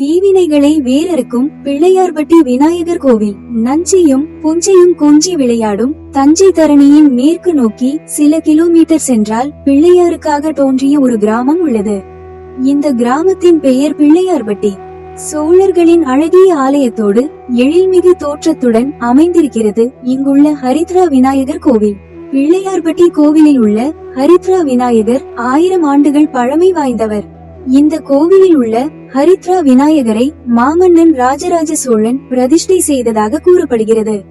தீவினைகளை வேறறுக்கும் பிள்ளையார்பட்டி விநாயகர் கோவில். நஞ்சையும் புஞ்சையும் கொஞ்சி விளையாடும் தஞ்சை தரணியின் மேற்கு நோக்கி சில கிலோமீட்டர் சென்றால் பிள்ளையாருக்காக தோன்றிய ஒரு கிராமம் உள்ளது. இந்த கிராமத்தின் பெயர் பிள்ளையார்பட்டி சோழர்களின் அழகிய ஆலயத்தோடு எழில்மிகு தோற்றத்துடன் அமைந்திருக்கிறது இங்குள்ள ஹரித்ரா விநாயகர் கோவில். பிள்ளையார்பட்டி கோவிலில் உள்ள ஹரித்ரா விநாயகர் ஆயிரம் ஆண்டுகள் பழமை வாய்ந்தவர். இந்த கோவிலில் உள்ள ஹரித்ரா விநாயகரை மாமன்னன் ராஜராஜ சோழன் பிரதிஷ்டை செய்ததாக கூறப்படுகிறது.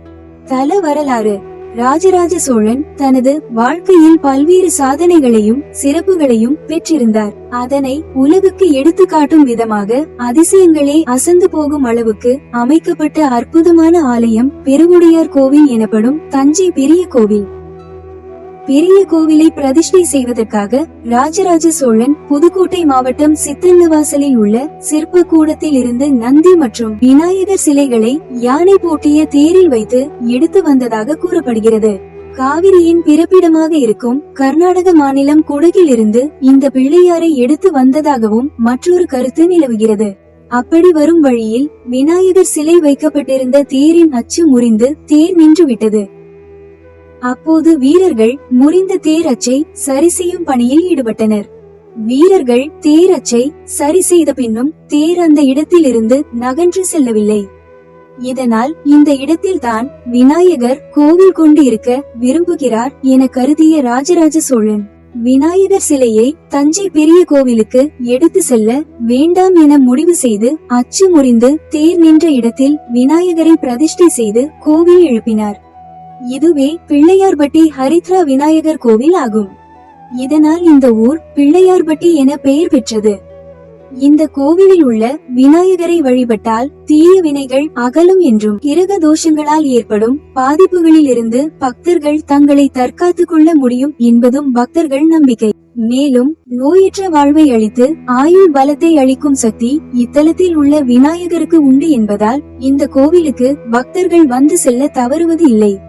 தல வரலாறு. ராஜராஜ சோழன் தனது வாழ்க்கையில் பல்வேறு சாதனைகளையும் சிறப்புகளையும் பெற்றிருந்தார். அதனை உலகுக்கு எடுத்துக்காட்டும் விதமாக அதிசயங்களே அசந்து போகும் அளவுக்கு அமைக்கப்பட்ட அற்புதமான ஆலயம் பெருவுடையார் கோவில் எனப்படும் தஞ்சை பெரிய கோவில். பெரிய கோவிலை பிரதிஷ்டை செய்வதற்காக ராஜராஜ சோழன் புதுக்கோட்டை மாவட்டம் சித்தன்னவாசலில் உள்ள சிற்ப கூடத்தில் இருந்து நந்தி மற்றும் விநாயகர் சிலைகளை யானை பூட்டிய தேரில் வைத்து எடுத்து வந்ததாக கூறப்படுகிறது. காவிரியின் பிறப்பிடமாக இருக்கும் கர்நாடக மாநிலம் குடகில் இருந்து இந்த பிள்ளையாரை எடுத்து வந்ததாகவும் மற்றொரு கருத்து நிலவுகிறது. அப்படி வரும் வழியில் விநாயகர் சிலை வைக்கப்பட்டிருந்த தேரின் அச்சு முறிந்து தேர் நின்றுவிட்டது. அப்போது வீரர்கள் முறிந்த தேரச்சை சரி செய்யும் பணியில் ஈடுபட்டனர். வீரர்கள் தேரச்சை சரி செய்த பின்னும் தேர் அந்த இடத்திலிருந்து நகன்று செல்லவில்லை. இதனால் இந்த இடத்தில்தான் விநாயகர் கோவில் கொண்டு இருக்க விரும்புகிறார் என கருதிய ராஜராஜ சோழன். விநாயகர் சிலையை தஞ்சை பெரிய கோவிலுக்கு எடுத்து செல்ல வேண்டாம் என முடிவு செய்து அச்சு முறிந்து தேர் நின்ற இடத்தில் விநாயகரை பிரதிஷ்டை செய்து கோவில் எழுப்பினார். இதுவே பிள்ளையார்பட்டி ஹரித்ரா விநாயகர் கோவில் ஆகும். இதனால் இந்த ஊர் பிள்ளையார்பட்டி என பெயர் பெற்றது. இந்த கோவிலில் உள்ள விநாயகரை வழிபட்டால் தீய வினைகள் அகலும் என்றும் கிரக தோஷங்களால் ஏற்படும் பாதிப்புகளில் இருந்து பக்தர்கள் தங்களை தற்காத்துக் கொள்ள முடியும் என்பதும் பக்தர்கள் நம்பிக்கை. மேலும் நோயற்ற வாழ்வை அளித்து ஆயுள் பலத்தை அளிக்கும் சக்தி இத்தலத்தில் உள்ள விநாயகருக்கு உண்டு என்பதால் இந்த கோவிலுக்கு பக்தர்கள் வந்து செல்ல தவறுவது இல்லை.